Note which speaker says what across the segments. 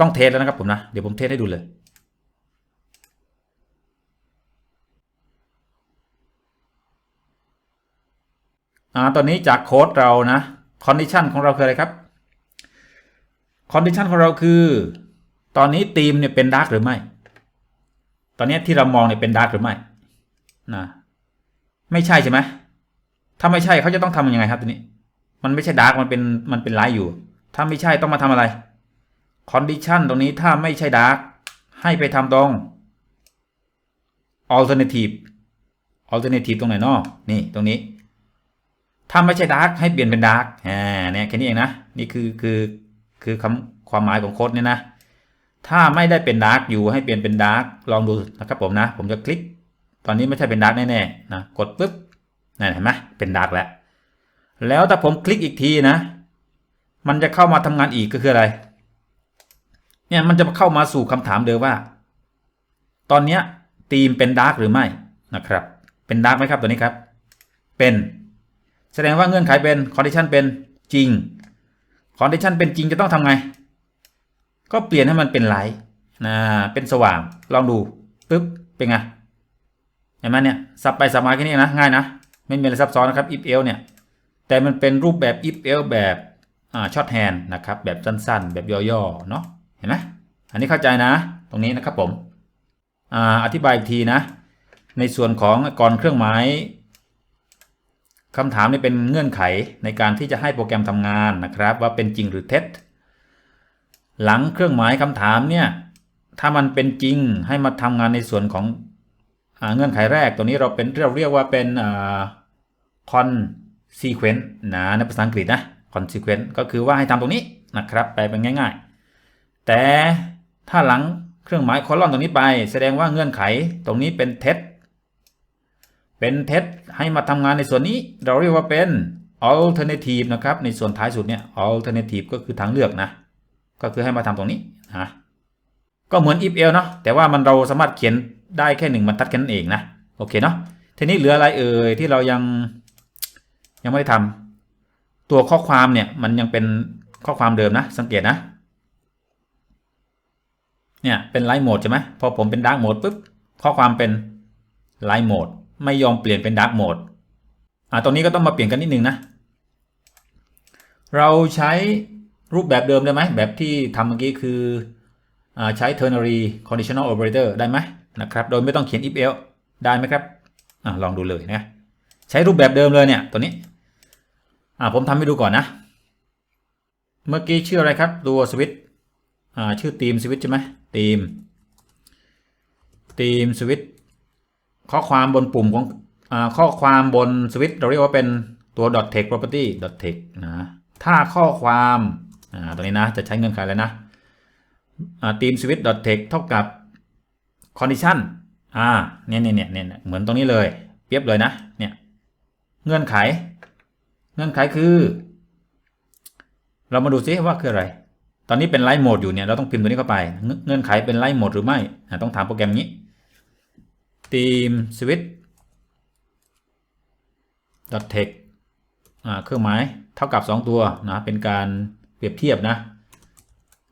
Speaker 1: ต้องเทสแล้วนะครับผมนะ เดี๋ยวผมเทสให้ดูเลยอ่าตอนนี้จากโค้ดเรานะคอนดิชันของเราคืออะไรครับคอนดิชันของเราคือ ตอนนี้ทีมเนี่ยเป็นดาร์กหรือไม่ ตอนนี้ที่เรามองเนี่ยเป็นดาร์กหรือไม่นะไม่ใช่ใช่ไหมถ้าไม่ใช่เขาจะต้องทำยังไงครับตัวนี้ มันไม่ใช่ดาร์กมันเป็นมันเป็นไลท์อยู่ ถ้าไม่ใช่ต้องมาทำอะไร คอนดิชันตรงนี้ถ้าไม่ใช่ดาร์กให้ไปทำตรง alternative alternative ตรงไหนเนาะนี่ตรงนี้ ถ้าไม่ใช่ดาร์กให้เปลี่ยนเป็นดาร์กอ่าเนี่ยแค่นี้เองนะ นี่คือคือคือคำความหมายของโค้ดเนี่ยนะ ถ้าไม่ได้เป็นดาร์กอยู่ให้เปลี่ยนเป็นดาร์กลองดูนะครับผมนะ ผมจะคลิก ตอนนี้ไม่ใช่เป็นดาร์กแน่ๆนะกดปุ๊บนั่นเห็นไหมเป็นดาร์กแล้ว แล้วถ้าผมคลิกอีกทีนะ มันจะเข้ามาทำงานอีกก็คืออะไร เนี่ยมันจะเข้ามาสู่คำถามเดิมว่า ตอนเนี้ยทีมเป็นดาร์กหรือไม่นะครับ เป็นดาร์กไหมครับตัวนี้ครับ เป็นแสดงว่าเงื่อนไขเป็นคอนดิชันเป็นจริงคอนดิชันเป็นจริงจะต้องทำไง ก็เปลี่ยนให้มันเป็นไลท์นะเป็นสว่างลองดูปึ๊บเป็นไงเห็นไหมเนี่ยสับไปสับมาแค่นี้นะง่ายนะไม่มีอะไรซับซ้อนนะครับ if else เนี่ยแต่มันเป็นรูปแบบ if else แบบอ่าช็อตแฮนนะครับแบบสั้นๆ แบบย่อๆเนาะ เห็นไหมอันนี้เข้าใจนะ ตรงนี้นะครับผมออธิบายอีกทีนะ ในส่วนของก่อนเครื่องหมายคำถามนี่เป็นเงื่อนไขในการที่จะให้โปรแกรมทำงานนะครับ ว่าเป็นจริงหรือเท็จ หลังเครื่องหมายคำถามเนี่ยถ้ามันเป็นจริงให้มาทำงานในส่วนของอเงื่อนไขแรกตัวนี้เราเป็นเราเรียกว่าเป็นอ่า consequence นะในภาษาอังกฤษนะ consequence ก็คือว่าให้ทำตรงนี้นะครับแปเป็นง่าย ๆ แต่ถ้าหลังเครื่องหมายคอลอนตรงนี้ไป แสดงว่าเงื่อนไขตรงนี้เป็นเท็จ เป็นเท็จให้มาทำงานในส่วนนี้ เราเรียกว่าเป็น alternative นะครับ ในส่วนท้ายสุดเนี่ย alternative ก็คือทางเลือกนะ ก็คือให้มาทำตรงนี้นะก็เหมือน if else เนาะแต่ว่ามันเราสามารถเขียนได้แค่หนึ่งบรรทัดแค่นั้นเองนะ โอเคเนาะทีนี้เหลืออะไรเอ่ยที่เรายังยังไม่ได้ทำตัวข้อความเนี่ยมันยังเป็นข้อความเดิมนะ สังเกตนะ เนี่ยเป็นไลท์โหมดใช่ไหมพอผมเป็นดาร์กโหมดปุ๊บข้อความเป็นไลท์โหมดไม่ยอมเปลี่ยนเป็นดาร์กโหมดอ่าตรงนี้ก็ต้องมาเปลี่ยนกันนิดนึงนะ เราใช้รูปแบบเดิมได้ไหมแบบที่ทำเมื่อกี้คืออาใช้ ternary conditional operator ได้ไหมนะครับ โดยไม่ต้องเขียน if else ได้ไหมครับอ่าลองดูเลยนะใช้รูปแบบเดิมเลยเนี่ยตัวนี้อ่าผมทำให้ดูก่อนนะ เมื่อกี้ชื่ออะไรครับตัวสวิต ชื่อทีมสวิตใช่ไหมทีมทีมสวิตข้อความบนปุ่มของอข้อความบนสวิตเราเรียกว่าเป็นตัว .text property .text นะถ้าข้อความตัวนี้นะจะใช้เงื่อนไขแล้วนะทีมสวิต .text เท่ากับ condition อ่าเนี่ยเนี่ยเนี่ยเนี่ยเหมือนตรงนี้เลยเปรียบเลยนะเนี่ยเงื่อนไข เงื่อนไขคือ เรามาดูซิว่าคืออะไร ตอนนี้เป็นไลฟ์โหมดอยู่เนี่ยเราต้องพิมพ์ตัวนี้เข้าไป เงื่อนไขเป็นไลฟ์โหมดหรือไม่ ต้องถามโปรแกรมนี้ team switch text เครื่องหมายเท่ากับ 2 ตัวนะเป็นการเปรียบเทียบนะ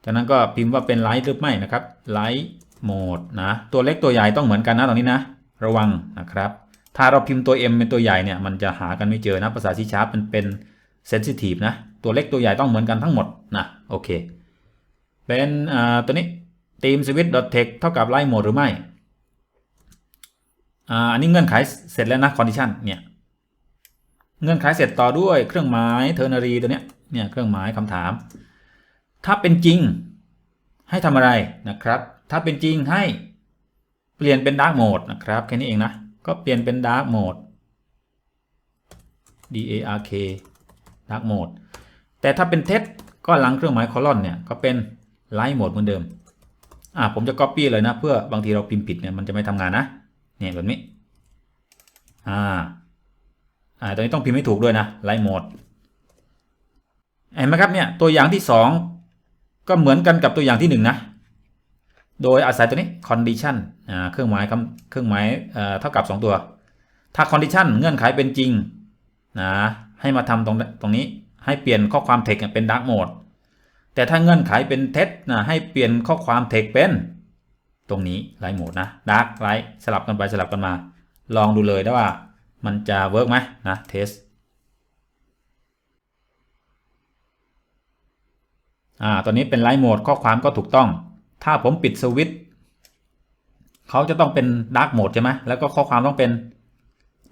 Speaker 1: จากนั้นก็พิมพ์ว่าเป็นไลท์หรือไม่นะครับไลท์โหมดนะตัวเล็กตัวใหญ่ต้องเหมือนกันนะตรงนี้นะ ระวังนะครับ ถ้าเราพิมพ์ตัว M เป็นตัวใหญ่เนี่ยมันจะหากันไม่เจอนะภาษา C Sharp มันเป็น sensitive นะ ตัวเล็กตัวใหญ่ต้องเหมือนกันทั้งหมดนะโอเค เป็นตัวนี้ team switch text เท่ากับ light mode หรือไม่ อันนี้เงื่อนไขเสร็จแล้วนะ condition เนี่ยเงื่อนไขเสร็จต่อด้วยเครื่องหมาย ternary ตัวเนี้ยเนี่ยเครื่องหมายคำถาม ถ้าเป็นจริงให้ทำอะไรนะครับ ถ้าเป็นจริงให้เปลี่ยนเป็น dark mode นะครับแค่นี้เองนะ ก็เปลี่ยนเป็น dark mode D A R K dark mode แต่ถ้าเป็นเท็จก็หลังเครื่องหมายคอลอนเนี่ยก็เป็น light mode เหมือนเดิม อ่าผมจะ copy เลยนะ เพื่อบางทีเราพิมพ์ผิดเนี่ยมันจะไม่ทำงานนะ เนี่ยแบบนี้ อ่า อ่าตอนนี้ต้องพิมพ์ให้ถูกด้วยนะ light mode เห็นไหมครับเนี่ยตัวอย่างที่ 2 ก็เหมือนกันกับตัวอย่างที่ 1 นะ โดยอาศัยตัวนี้ condition อ่าเครื่องหมายคำเครื่องหมายเอ่อเท่ากับ 2 ตัว ถ้า condition เงื่อนไขเป็นจริงนะให้มาทำตรงตรงนี้ให้เปลี่ยนข้อความ text เป็น dark mode แต่ถ้าเงื่อนไขเป็นเท็จนะให้เปลี่ยนข้อความเทคเป็น ตรงนี้ไลท์โหมดนะดาร์กไลท์สลับกันไปสลับกันมา ลองดูเลยได้ว่ามันจะเวิร์กไหมนะเทสอ่าตอนนี้เป็นไลท์โหมดข้อความก็ถูกต้อง ถ้าผมปิดสวิตช์เขาจะต้องเป็นดาร์กโหมดใช่ไหมแล้วก็ข้อความต้องเป็น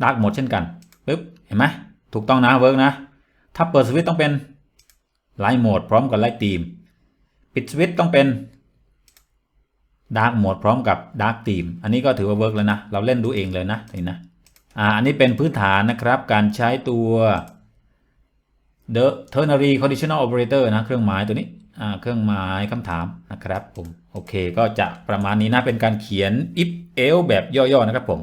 Speaker 1: ดาร์กโหมดเช่นกันปึ๊บเห็นไหมถูกต้องนะเวิร์กนะ ถ้าเปิดสวิตช์ต้องเป็น ไลท์โหมดพร้อมกับไลท์ทีม ปิดสวิตช์ต้องเป็นดาร์กโหมดพร้อมกับดาร์กทีม อันนี้ก็ถือว่าเวิร์กแล้วนะ เราเล่นดูเองเลยนะนี่นะอ่าอันนี้เป็นพื้นฐานนะครับ การใช้ตัว the ternary conditional operator นะ เครื่องหมายตัวนี้อ่าเครื่องหมายคำถามนะครับผม โอเค ก็จะประมาณนี้นะ เป็นการเขียน if else แบบย่อๆนะครับผม